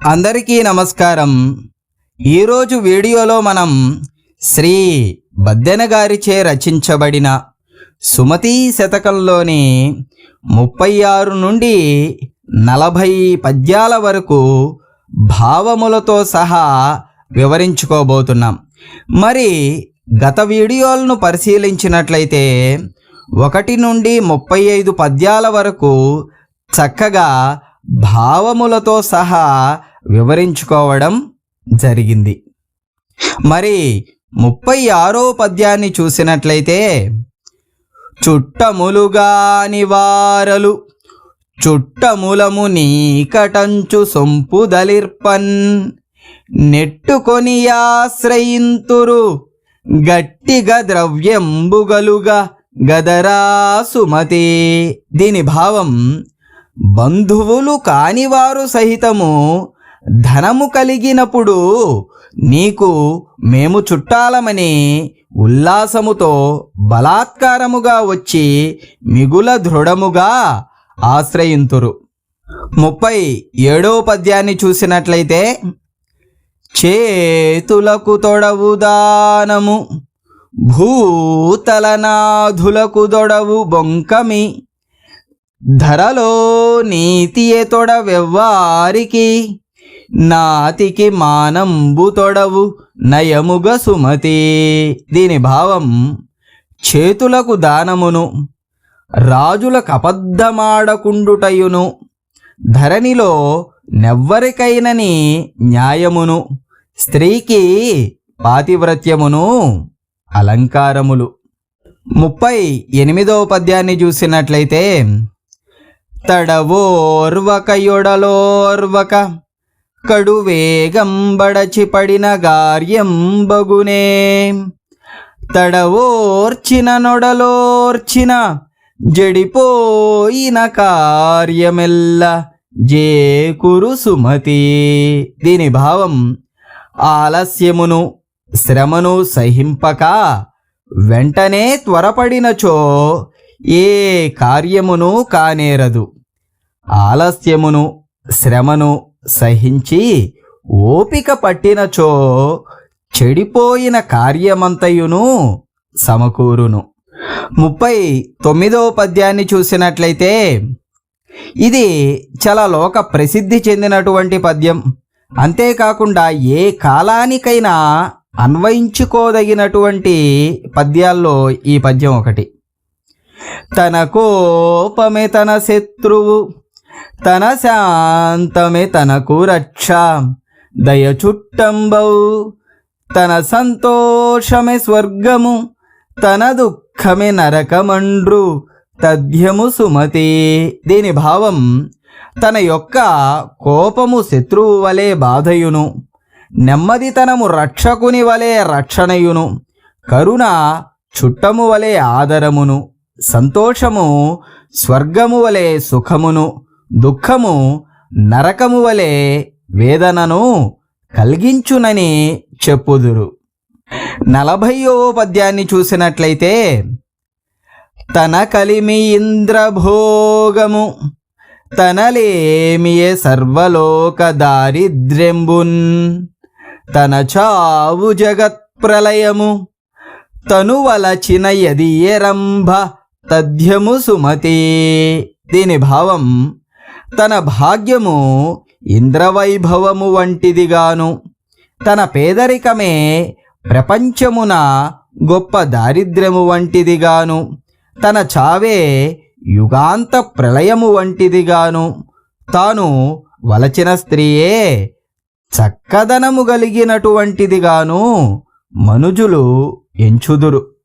అందరికీ నమస్కారం. ఈరోజు వీడియోలో మనం శ్రీ బద్దెన గారిచే రచించబడిన సుమతీ శతకంలోని ముప్పై ఆరు నుండి నలభై పద్యాల వరకు భావములతో సహా వివరించుకోబోతున్నాం. మరి గత వీడియోలను పరిశీలించినట్లయితే ఒకటి నుండి ముప్పై ఐదు పద్యాల వరకు చక్కగా భావములతో సహా వివరించుకోవడం జరిగింది. మరి ముప్పై ఆరో పద్యాన్ని చూసినట్లయితే చుట్టములుగాని వారలు చుట్టములము నీకటంచు సొంపుదలిర్పన్ నెట్టుకొని ఆశ్రయింతురు గట్టిగా ద్రవ్యంబుగలుగా గదరా సుమతి. దీని భావం బంధువులు కానివారు సహితము ధనము కలిగినప్పుడు నీకు మేము చుట్టాలమని ఉల్లాసముతో బలాత్కారముగా వచ్చి మిగుల దృఢముగా ఆశ్రయింతురు. ముప్పై ఏడో పద్యాన్ని చూసినట్లయితే చేతులకు తొడవు దానము భూతలనాధులకు దొడవు బొంకమి ధరలో నీతియే తొడవెవ్వారికి నాతికి మానంబు తొడవు నయముగ సుమతి. దీని భావం చేతులకు దానమును రాజులకు అబద్ధమాడకుండుటయును ధరణిలో నెవ్వరికైనని న్యాయమును స్త్రీకి పాతివ్రత్యమును అలంకారములు. ముప్పై ఎనిమిదవ పద్యాన్ని చూసినట్లయితే తడవోర్వకయొడలోర్వక కడువేగంబడచి పడిన గార్యం బగునే తడవోర్చిన నొడలోర్చిన జడిపోయిన కార్యమెల్ల జేకురు సుమతి. దీని భావం ఆలస్యమును శ్రమను సహింపక వెంటనే త్వరపడినచో ఏ కార్యమును కానేరదు. ఆలస్యమును శ్రమను సహించి ఓపిక పట్టినచో చెడిపోయిన కార్యమంతయును సమకూరును. ముప్పై తొమ్మిదవ పద్యాన్ని చూసినట్లయితే ఇది చాలా లోక ప్రసిద్ధి చెందినటువంటి పద్యం. అంతేకాకుండా ఏ కాలానికైనా అన్వయించుకోదగినటువంటి పద్యాల్లో ఈ పద్యం ఒకటి. తన కోపమే తన శత్రువు తన శాంతమే తనకు రక్ష. దయ చుట్టంబౌ తన సంతోషమే స్వర్గము. తన దుఃఖమే నరకమండ్రు. తథ్యము సుమతి. దీని భావం తన యొక్క కోపము శత్రువు వలె బాధయును. నెమ్మదితనము రక్షకుని వలె రక్షణయును. కరుణ చుట్టము వలె ఆదరమును. సంతోషము స్వర్గము వలె సుఖమును. దుఃఖము నరకము వలె వేదనను కలిగించునని చెప్పుదురు. నలభయో పద్యాన్ని చూసినట్లయితే తన కలిమి ఇంద్రభోగము తనలేమియే సర్వలోక దారిద్ర్యంబున్ తన చావు జగత్ ప్రళయము తను వలచిన యది ఎరంభ తథ్యము సుమతి. దీని భావం తన భాగ్యము ఇంద్రవైభవము వంటిదిగాను. తన పేదరికమే ప్రపంచమున గొప్ప దారిద్ర్యము వంటిదిగాను. తన చావే యుగాంత ప్రళయము వంటిదిగాను. తాను వలచిన స్త్రీయే చక్కదనము కలిగినటువంటిదిగాను. మనుజులు ఎంచుదురు.